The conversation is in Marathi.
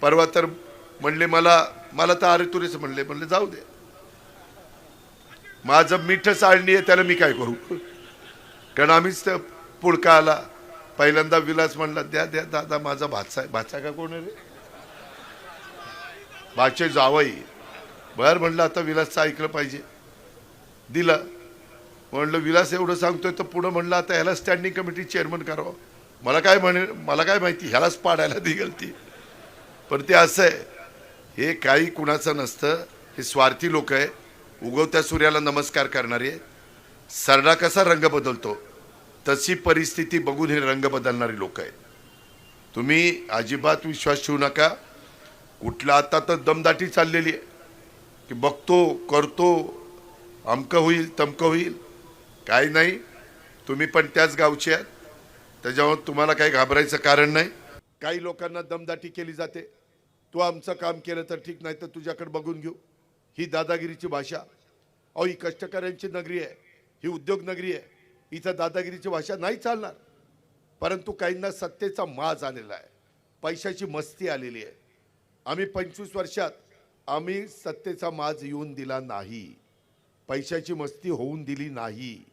परवा तर म्हणले मला मला तर अरे तुरेच म्हणले. म्हणले जाऊ दे. माझं मिठ चाळणी आहे त्याला मी काय करू? कारण आम्हीच तर पुळका आला. पहिल्यांदा विलास म्हणला द्या द्या दादा माझा भाचा आहे. भाचा का कोण रे? भाचे जावई. बर म्हणलं आता विलासचं ऐकलं पाहिजे. दिलं. म्हणलं विलास एवढं सांगतोय तर पुढं म्हणलं आता ह्याला स्टँडिंग कमिटी चेअरमन करावं. मला काय म्हणे मला काय माहिती ह्यालाच पाडायला दिगल ती पण ते असं आहे हे काही कुणाचं नसतं हे स्वार्थी लोक आहे उगवत्या सूर्याला नमस्कार करणारे सरडा कसा रंग बदलतो तशी परिस्थिती बघून हे रंग बदलणारे लोक आहेत. तुम्ही अजिबात विश्वास ठेवू नका. कुठला आता तर दमदाटी चाललेली आहे की बघतो करतो अमकं होईल तमकं होईल. काही नाही तुम्ही पण त्याच गावचे आहात. त्याच्यामुळे तुम्हाला काही घाबरायचं कारण नाही. काही लोकांना दमदाटी केली जाते. तू आमचं काम केलं तर ठीक नाही तर तुझ्याकडे बघून घेऊ. ही दादागिरीची भाषा. अहो ही कष्टकऱ्यांची नगरी आहे. ही उद्योग नगरी आहे. इथं दादागिरीची भाषा नाही चालणार. परंतु काहींना सत्तेचा माज आलेला आहे. पैशाची मस्ती आलेली आहे. आम्ही पंचवीस वर्षात आम्ही सत्तेचा माज येऊन दिला नाही. पैशाची मस्ती होऊन दिली नाही.